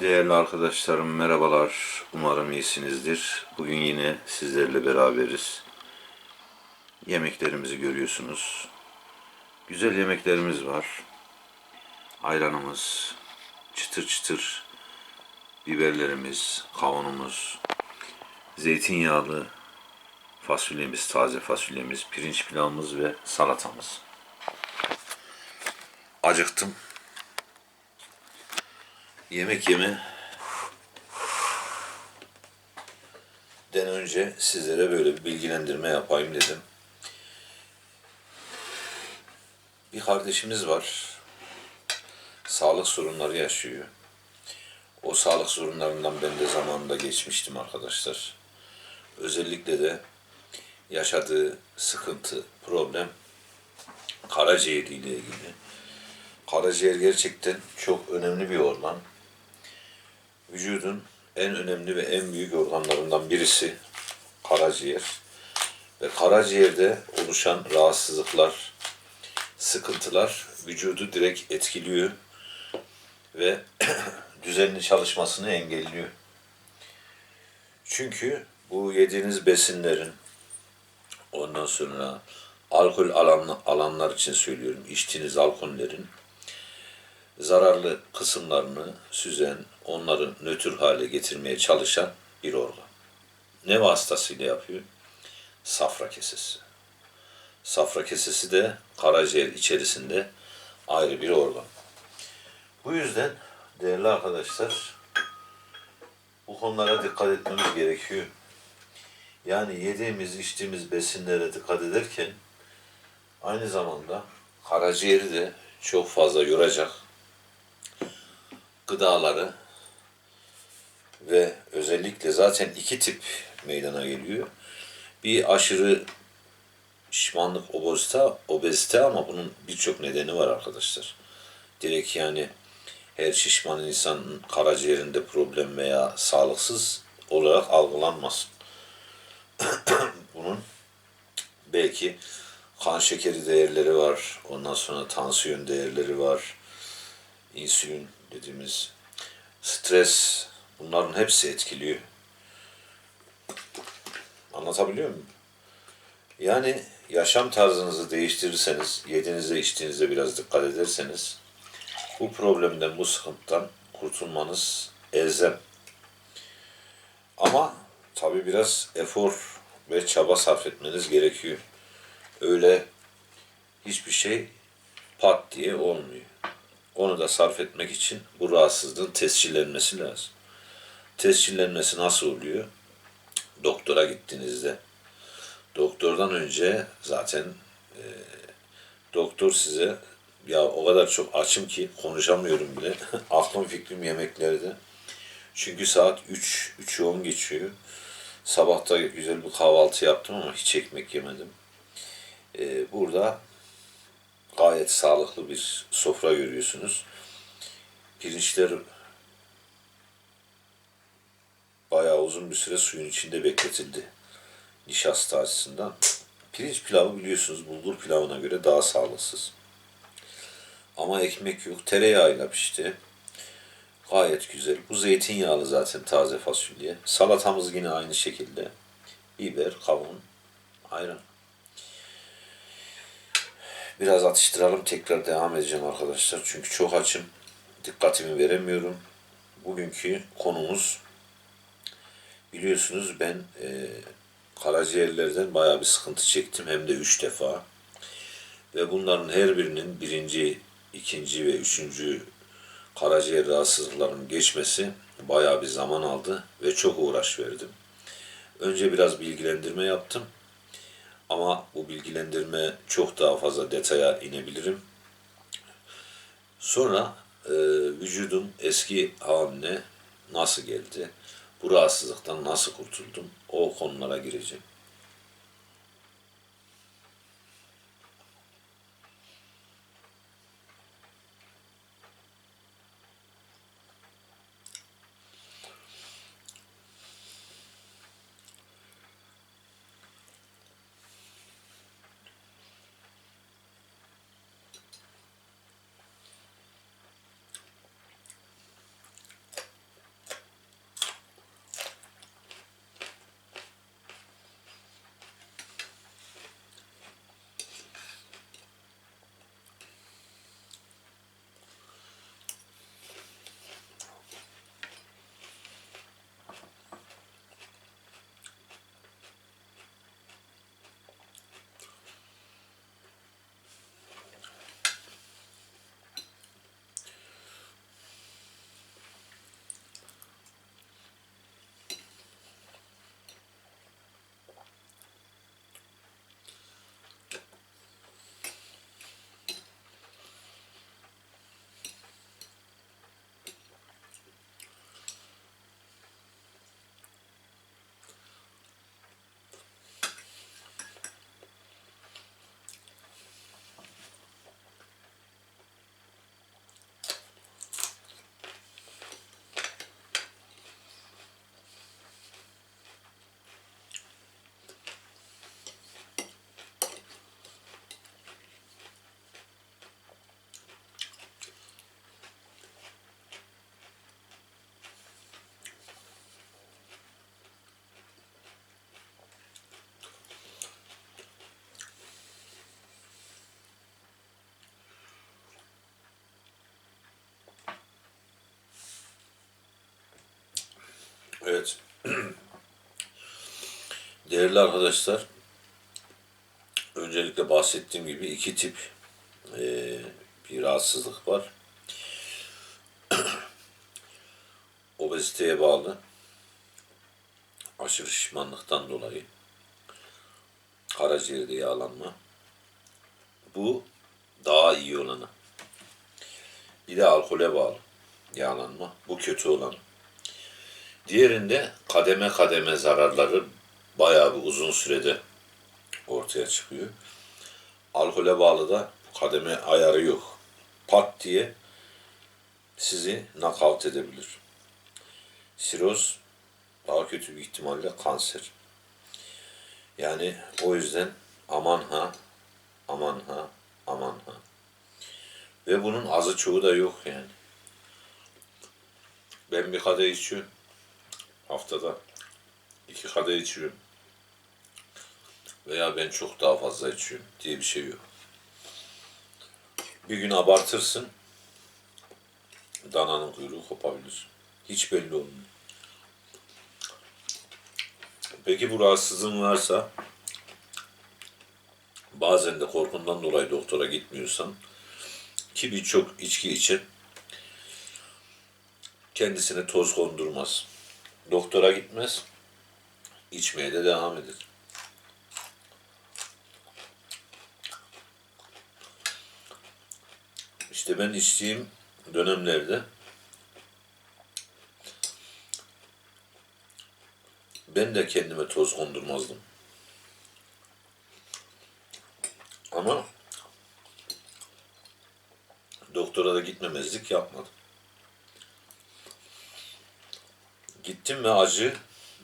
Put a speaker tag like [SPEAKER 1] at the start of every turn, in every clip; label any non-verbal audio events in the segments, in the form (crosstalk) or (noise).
[SPEAKER 1] Değerli arkadaşlarım merhabalar. Umarım iyisinizdir. Bugün yine sizlerle beraberiz. Yemeklerimizi görüyorsunuz. Güzel yemeklerimiz var. Ayranımız, çıtır çıtır biberlerimiz, kavunumuz, zeytinyağlı fasulyemiz, taze fasulyemiz, pirinç pilavımız ve salatamız. Acıktım. Yemek yeme den önce sizlere böyle bir bilgilendirme yapayım dedim. Bir kardeşimiz var. Sağlık sorunları yaşıyor. O sağlık sorunlarından ben de zamanında geçmiştim arkadaşlar. Özellikle de yaşadığı sıkıntı, problem karaciğeriyle ilgili. Karaciğer gerçekten çok önemli bir organ. Vücudun en önemli ve en büyük organlarından birisi karaciğer. Ve karaciğerde oluşan rahatsızlıklar, sıkıntılar vücudu direkt etkiliyor ve (clears throat) düzenli çalışmasını engelliyor. Çünkü bu yediğiniz besinlerin ondan sonra alkol alan, alanlar için söylüyorum, içtiğiniz alkollerin zararlı kısımlarını süzen, onları nötr hale getirmeye çalışan bir organ. Ne vasıtasıyla yapıyor? Safra kesesi. Safra kesesi de karaciğer içerisinde ayrı bir organ. Bu yüzden değerli arkadaşlar bu konulara dikkat etmemiz gerekiyor. Yani yediğimiz, içtiğimiz besinlere dikkat ederken aynı zamanda karaciğeri de çok fazla yoracak gıdaları ve özellikle zaten iki tip meydana geliyor. Bir aşırı şişmanlık, obezite, obezite ama bunun birçok nedeni var arkadaşlar. Direkt yani her şişman insanın karaciğerinde problem veya sağlıksız olarak algılanmasın. (coughs) bunun belki kan şekeri değerleri var, ondan sonra tansiyon değerleri var, insülin dediğimiz stres bunların hepsi etkiliyor. Anlatabiliyor muyum? Yani yaşam tarzınızı değiştirirseniz, yediğinizde içtiğinizde biraz dikkat ederseniz bu problemden, bu sıkıntıdan kurtulmanız elzem. Ama tabi biraz efor ve çaba sarf etmeniz gerekiyor. Öyle hiçbir şey pat diye olmuyor. Onu da sarf etmek için bu rahatsızlığın tescillenmesi lazım. Tescillenmesi nasıl oluyor? Doktora gittiğinizde. Doktordan önce zaten e, doktor size ya o kadar çok açım ki konuşamıyorum bile. (laughs) Aklım fikrim yemeklerde. Çünkü saat 3, 3'ü 10 geçiyor. Sabahta güzel bir kahvaltı yaptım ama hiç ekmek yemedim. Ee, burada gayet sağlıklı bir sofra görüyorsunuz. Pirinçler bayağı uzun bir süre suyun içinde bekletildi. Nişasta açısından. Pirinç pilavı biliyorsunuz bulgur pilavına göre daha sağlıksız. Ama ekmek yok. Tereyağıyla pişti. Gayet güzel. Bu zeytinyağlı zaten taze fasulye. Salatamız yine aynı şekilde. Biber, kavun, ayran. Biraz atıştıralım tekrar devam edeceğim arkadaşlar. Çünkü çok açım. Dikkatimi veremiyorum. Bugünkü konumuz biliyorsunuz ben e, karaciğerlerden bayağı bir sıkıntı çektim. Hem de üç defa. Ve bunların her birinin birinci, ikinci ve üçüncü karaciğer rahatsızlıklarının geçmesi bayağı bir zaman aldı ve çok uğraş verdim. Önce biraz bilgilendirme yaptım. Ama bu bilgilendirme çok daha fazla detaya inebilirim. Sonra e, vücudum eski haline nasıl geldi? Bu rahatsızlıktan nasıl kurtuldum? O konulara gireceğim. Evet. (clears throat) Değerli arkadaşlar, öncelikle bahsettiğim gibi iki tip eee, bir rahatsızlık var. (clears throat) Obeziteye bağlı aşırı şişmanlıktan dolayı karaciğerde yağlanma. Bu daha iyi olanı. Bir de alkole bağlı yağlanma. Bu kötü olan. Diğerinde kademe kademe zararları bayağı bir uzun sürede ortaya çıkıyor. Alkole bağlı da kademe ayarı yok. Pat diye sizi nakavt edebilir. Siroz daha kötü bir ihtimalle kanser. Yani o yüzden aman ha, aman ha, aman ha. Ve bunun azı çoğu da yok yani. Ben bir kadeh içiyorum. Haftada iki kadeh içiyorum. Veya ben çok daha fazla içiyorum diye bir şey yok. Bir gün abartırsın, dananın kuyruğu kopabilir. Hiç belli olmuyor. Peki bu rahatsızlığın varsa bazen de korkundan dolayı doktora gitmiyorsan ki birçok içki için kendisine toz kondurmaz. Doktora gitmez, içmeye de devam eder. İşte ben içtiğim dönemlerde ben de kendime toz kondurmazdım. Ama doktora da gitmemezlik yapmadım. Gittim ve acı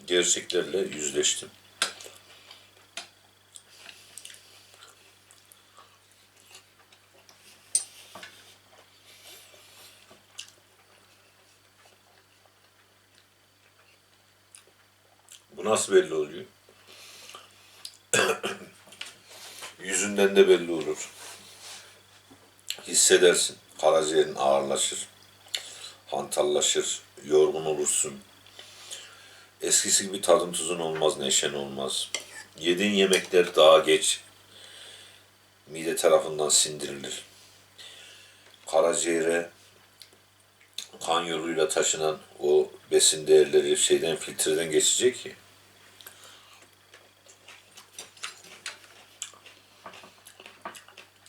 [SPEAKER 1] gerçeklerle yüzleştim. Bu nasıl belli oluyor? (coughs) Yüzünden de belli olur. Hissedersin. Karaciğerin ağırlaşır. Hantallaşır. Yorgun olursun. Eskisi gibi tadın tuzun olmaz, neşen olmaz. Yediğin yemekler daha geç mide tarafından sindirilir. Karaciğere kan yoluyla taşınan o besin değerleri şeyden filtreden geçecek ki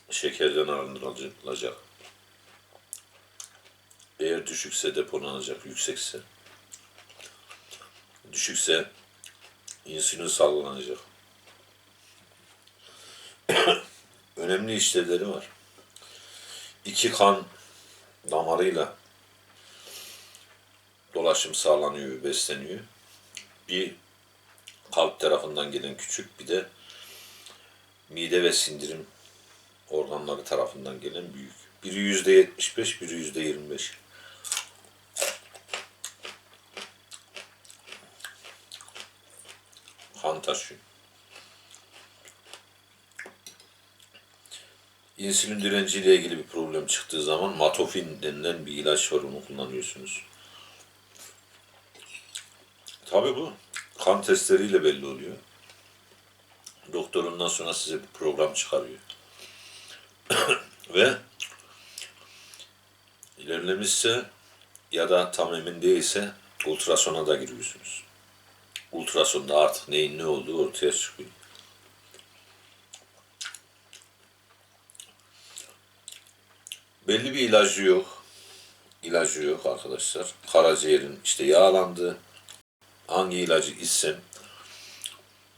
[SPEAKER 1] şekerden arındırılacak. Eğer düşükse depolanacak, yüksekse düşükse insülin salgılanacak. (coughs) Önemli işlevleri var. İki kan damarıyla dolaşım sağlanıyor besleniyor. Bir kalp tarafından gelen küçük bir de mide ve sindirim organları tarafından gelen büyük. Biri yüzde yetmiş beş, biri yüzde yirmi beş. Kan taşıyor. İnsülin direnciyle ilgili bir problem çıktığı zaman matofin denilen bir ilaç var onu kullanıyorsunuz. Tabii bu kan testleriyle belli oluyor. Doktor ondan sonra size bir program çıkarıyor. (coughs) Ve ilerlemişse ya da tam emin değilse ultrasona da giriyorsunuz. Ultrasonda artık neyin ne olduğu ortaya çıkıyor. Belli bir ilacı yok. İlacı yok arkadaşlar. Karaciğerin işte yağlandı. Hangi ilacı içsem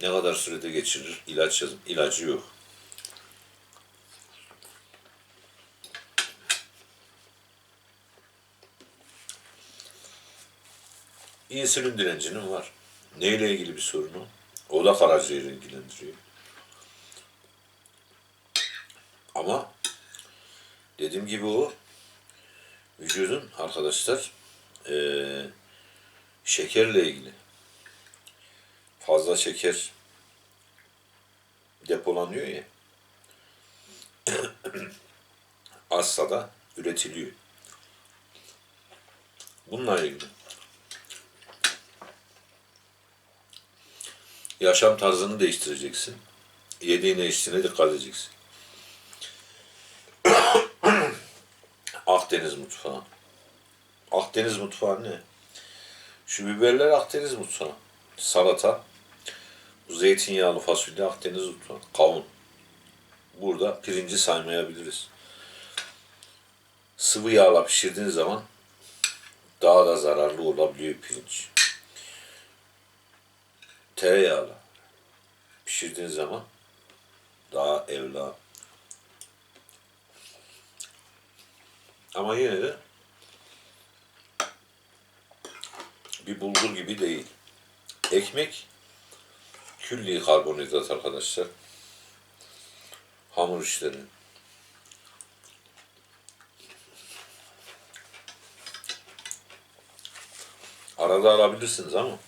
[SPEAKER 1] ne kadar sürede geçirir ilaç yazım. İlacı yok. İnsülin direncinin var. Neyle ilgili bir sorunu? O da karaciğeri ilgilendiriyor. Ama dediğim gibi o vücudun arkadaşlar eee, şekerle ilgili. Fazla şeker depolanıyor ya. (clears throat) Azsa da üretiliyor. Bununla ilgili. Yaşam tarzını değiştireceksin. Yediğine içtiğine dikkat edeceksin. (coughs) Akdeniz mutfağı. Akdeniz mutfağı ne? Şu biberler Akdeniz mutfağı. Salata. Bu zeytinyağlı fasulye Akdeniz mutfağı. Kavun. Burada pirinci saymayabiliriz. Sıvı yağla pişirdiğin zaman daha da zararlı olabiliyor pirinç. Tereyağla pişirdiğin zaman daha evla. Ama yine de bir bulgur gibi değil. Ekmek külli karbonhidrat arkadaşlar. Hamur işleri. Arada alabilirsiniz ama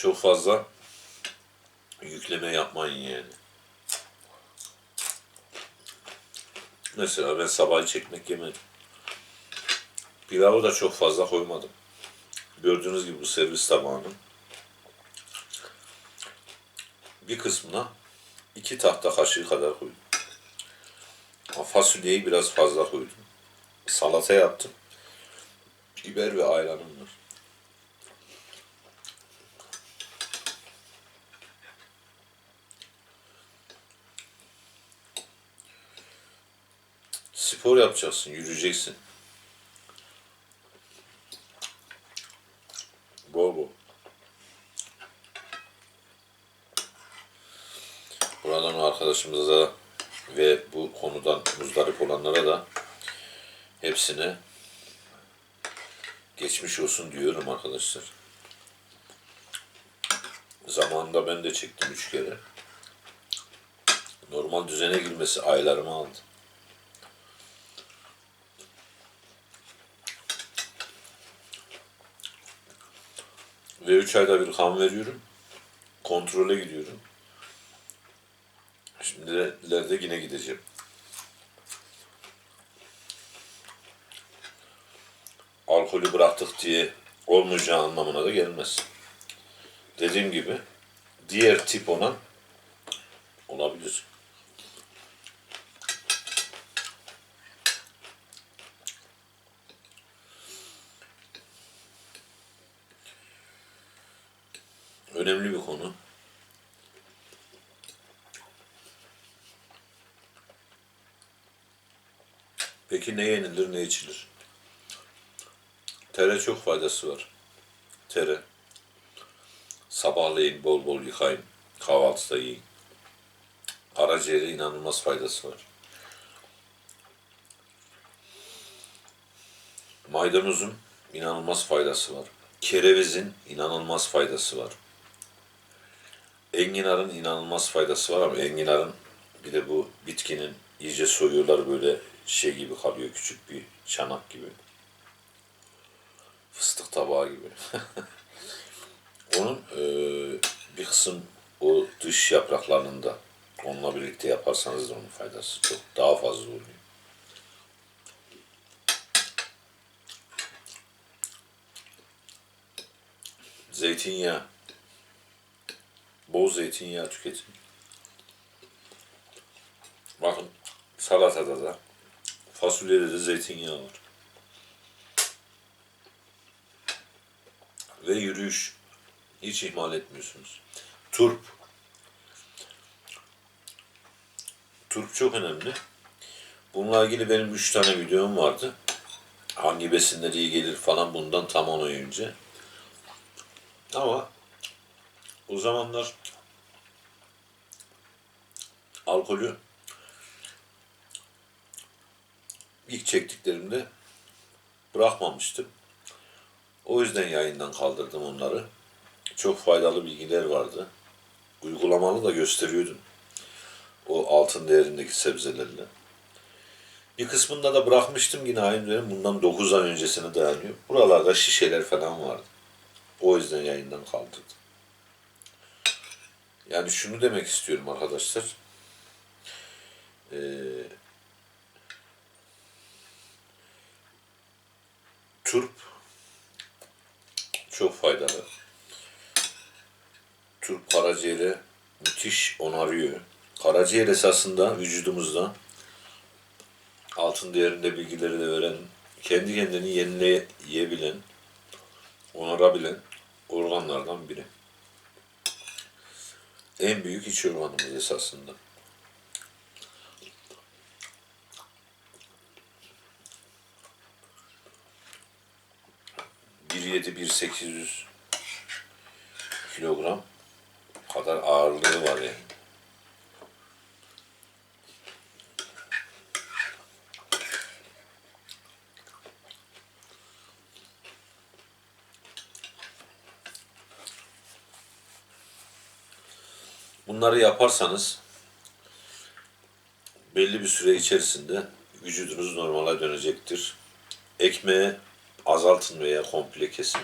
[SPEAKER 1] çok fazla yükleme yapmayın yani. Mesela ben sabahı çekmek yemedim. Pilavı da çok fazla koymadım. Gördüğünüz gibi bu servis tabağının bir kısmına iki tahta kaşığı kadar koydum. Fasulyeyi biraz fazla koydum. Salata yaptım. Biber ve ayranım var. Spor yapacaksın, yürüyeceksin. Bol bol. Buradan arkadaşımıza ve bu konudan muzdarip olanlara da hepsine geçmiş olsun diyorum arkadaşlar. Zamanında ben de çektim üç kere. Normal düzene girmesi aylarımı aldı. Ve üç ayda bir kan veriyorum. Kontrole gidiyorum. Şimdilerde yine gideceğim. alkolü bıraktık diye olmayacağı anlamına da gelmez. Dediğim gibi diğer tip olan olabilir. Önemli bir konu. Peki ne yenilir, ne içilir? Tere çok faydası var. Tere. Sabahleyin bol bol yıkayın. Kahvaltıda yiyin. Karaciğere inanılmaz faydası var. Maydanozun inanılmaz faydası var. Kerevizin inanılmaz faydası var. Enginarın inanılmaz faydası var ama enginarın bir de bu bitkinin iyice soyuyorlar böyle şey gibi kalıyor küçük bir çanak gibi. Fıstık tabağı gibi. (laughs) Onun e, bir kısım o dış yapraklarının da onunla birlikte yaparsanız da onun faydası çok daha fazla oluyor. Zeytinyağı. Bol zeytinyağı tüketin. Bakın salatada da fasulyede de zeytinyağı var. Ve yürüyüş. Hiç ihmal etmiyorsunuz. Turp. Turp çok önemli. Bununla ilgili benim üç tane videom vardı. Hangi besinler iyi gelir falan bundan tam 10 ay önce. Ama o zamanlar alkolü ilk çektiklerimde bırakmamıştım. O yüzden yayından kaldırdım onları. Çok faydalı bilgiler vardı. Uygulamalı da gösteriyordum. O altın değerindeki sebzelerle. Bir kısmında da bırakmıştım yine aynı. Bundan 9 ay öncesine dayanıyor. Buralarda şişeler falan vardı. O yüzden yayından kaldırdım. Yani şunu demek istiyorum arkadaşlar. Ee, turp çok faydalı. Türk karaciğeri müthiş onarıyor. Karaciğer esasında vücudumuzda altın değerinde bilgileri de veren, kendi kendini yenileyebilen, onarabilen organlardan biri. En büyük iç organımız esasında. Bir yedi, bir sekiz yüz kilogram kadar ağırlığı var yani. Bunları yaparsanız belli bir süre içerisinde vücudunuz normale dönecektir. Ekmeği azaltın veya komple kesin.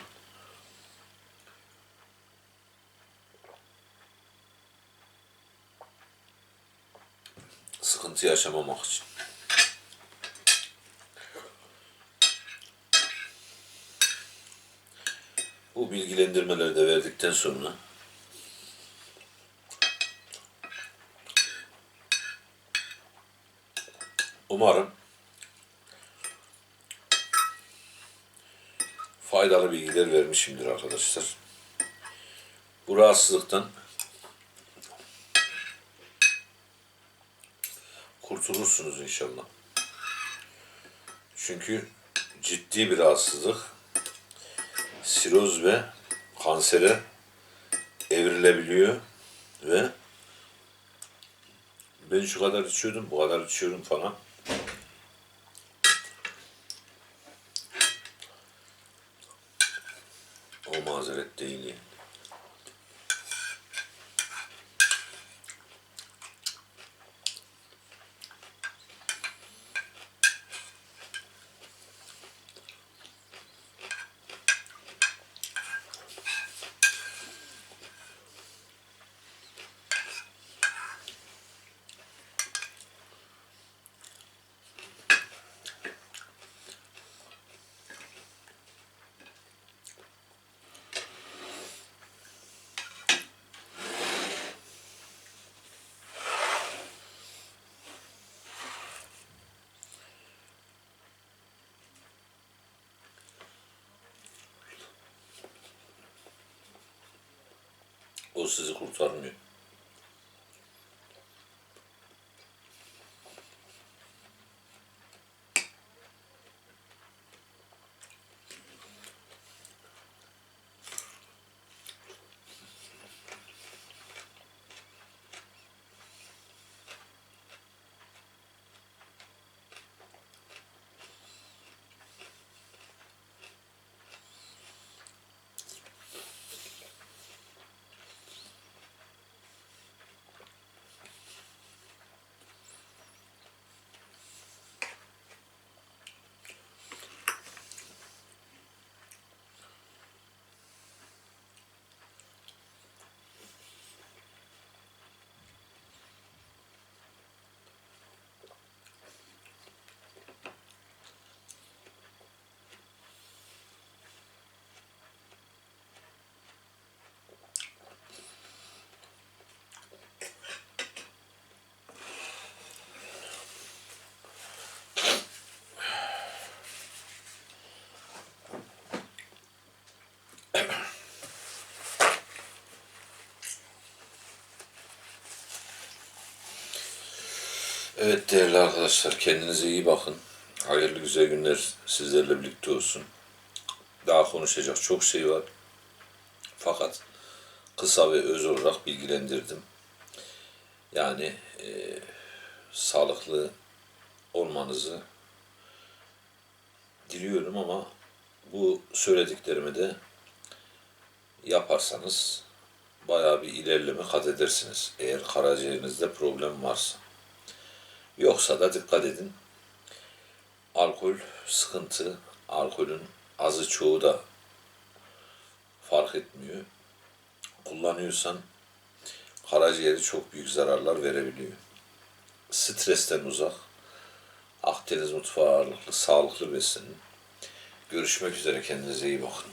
[SPEAKER 1] Sıkıntı yaşamamak için. Bu bilgilendirmeleri de verdikten sonra Umarım faydalı bilgiler vermişimdir arkadaşlar. Bu rahatsızlıktan kurtulursunuz inşallah. Çünkü ciddi bir rahatsızlık siroz ve kansere evrilebiliyor ve ben şu kadar içiyordum, bu kadar içiyorum falan. O mazeret değil yani. O sizi kurtarmıyor. Evet değerli arkadaşlar kendinize iyi bakın. Hayırlı güzel günler sizlerle birlikte olsun. Daha konuşacak çok şey var. Fakat kısa ve öz olarak bilgilendirdim. Yani e, sağlıklı olmanızı diliyorum ama bu söylediklerimi de yaparsanız bayağı bir ilerleme kat edersiniz. Eğer karaciğerinizde problem varsa. Yoksa da dikkat edin. Alkol sıkıntı, alkolün azı çoğu da fark etmiyor. Kullanıyorsan karaciğeri çok büyük zararlar verebiliyor. Stresten uzak, Akdeniz mutfağı ağırlıklı, sağlıklı beslenin. Görüşmek üzere, kendinize iyi bakın.